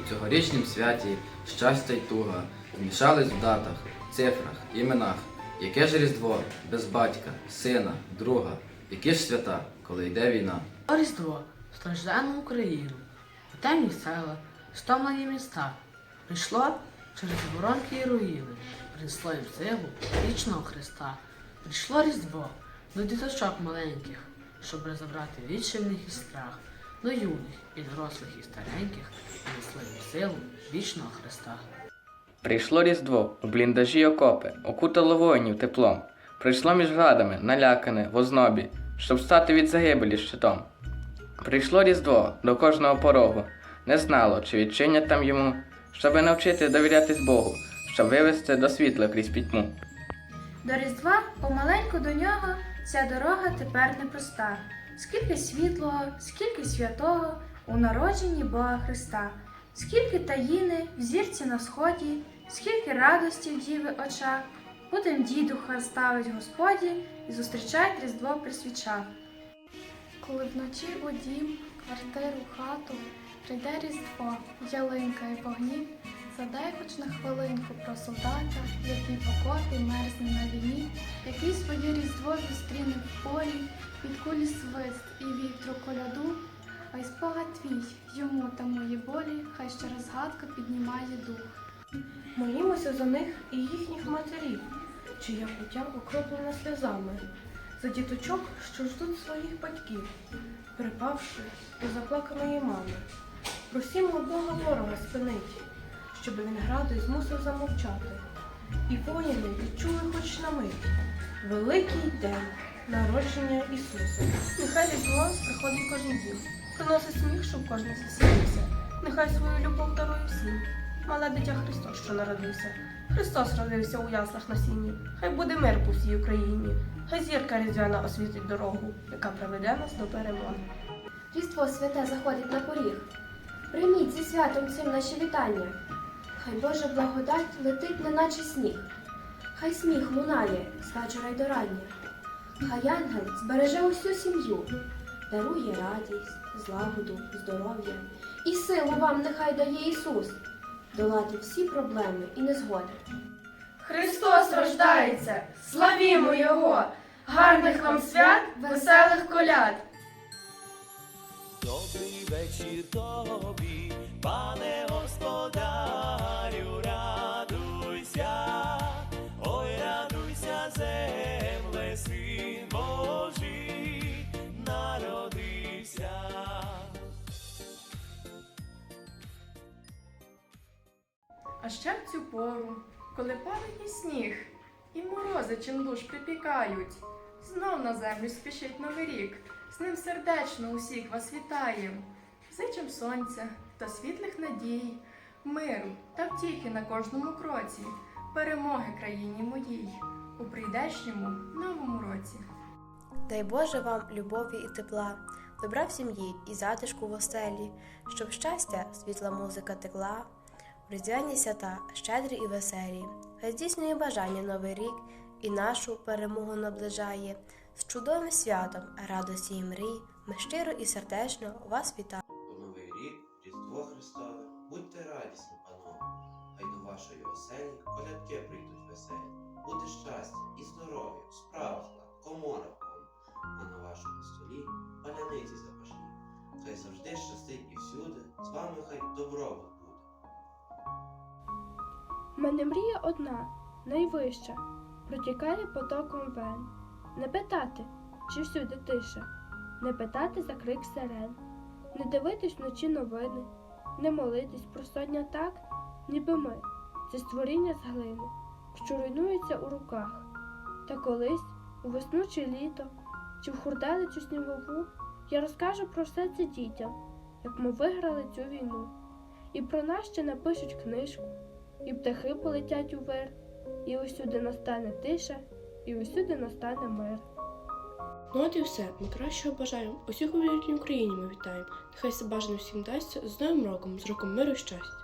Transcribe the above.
у цьогорічнім святі щастя й туга змішались в датах, цифрах, іменах. Яке ж різдво без батька, сина, друга, які ж свята, коли йде війна? Різдво, страждану Україну, темні села, стомлені міста. Прийшло через воронки і руїни, принесло їм силу вічного Христа. Прийшло Різдво до діточок маленьких, щоб розібрати вічі і страх, до юних і дорослих і стареньких, їм силу вічного Христа. Прийшло різдво, у бліндажі окопи, окутало воїнів теплом. Прийшло між градами, налякане, в ознобі, щоб стати від загибелі щитом. Прийшло різдво до кожного порогу, не знало, чи відчинять там йому, щоби навчити довірятись Богу, щоб вивести до світла крізь пітьму. До Різдва помаленьку до нього ця дорога тепер непроста. Скільки світлого, скільки святого у народженні Бога Христа, скільки таїни в зірці на сході, скільки радості в діви очах. Будем дідуха ставить Господі і зустрічать Різдво при свічах. Коли вночі у дім, квартиру, хату прийде різдво, ялинка і вогні, задай хоч на хвилинку про солдата, який в мерзне на війні, який своє різдво зустріне в полі, від кулі свист і вітру коляду, а й спогад твій йому та мої болі, хай ще розгадка піднімає дух. Молімося за них і їхніх матерів, чия пуття окроплена сльозами, за діточок, що ждуть своїх батьків, припавши до заплаканої мами. Просімо Бога ворога спинить, щоб він граду змусив замовчати. І воїни відчули хоч на мить великий день народження Ісуса. Нехай різдво приходить кожен дім, приносить сміх, щоб кожен засіявся. Нехай свою любов дарує всім. Мале дитя Христос, що народився. Христос родився у яслах на сіні. Хай буде мир по всій Україні. Хай зірка різдвяна освітить дорогу, яка приведе нас до перемоги. Різдво святе заходить на поріг. Прийміть зі святом цим наші вітання. Хай Божа благодать летить, неначе сніг. Хай сміх лунає з вечора й до рання. Хай ангел збереже усю сім'ю, дарує радість, злагоду, здоров'я. І силу вам нехай дає Ісус, долати всі проблеми і незгоди. Христос рождається! Славімо Його! Гарних вам свят, веселих коляд! Добрий вечір тобі, А ще в цю пору, коли падає сніг, і морози чим душ припікають, знов на землю спішить новий рік, з ним сердечно усіх вас вітаєм, зичем сонця та світлих надій, миру та втіхи на кожному кроці, перемоги країні моїй у прийдешньому новому році. Дай Боже вам любові і тепла, добра в сім'ї і затишку в оселі, щоб щастя, світла музика текла, різдвяні свята, щедрі і веселі, хай здійснює бажання новий рік і нашу перемогу наближає. З чудовим святом, радості і мрій, ми щиро і сердечно вас вітаємо. Новий рік, Різдво Христове, будьте радісні, панове, хай до вашої оселі колядки прийдуть веселі. Буде щастя і здоров'я, справ склад, комора повна, а на вашому столі паляниці запашні. Хай завжди щастить і всюди, з вами хай добробут мене мрія одна, найвища, протікає потоком вен. Не питати, чи всюди тиша, не питати за крик сирен, не дивитись вночі новини, не молитись про сьогодні так, ніби ми це створіння з глини, що руйнується у руках. Та колись, у весну чи літо, чи в хурделицю снігову, я розкажу про все це дітям, як ми виграли цю війну. І про нас ще напишуть книжку, і птахи полетять уверх, і усюди настане тиша, і усюди настане мир. Ну от і все. Ми кращого бажаємо. Усіх у вільній Україні ми вітаємо. Нехай все бажано всім дасться з Новим роком, з роком миру і щастя.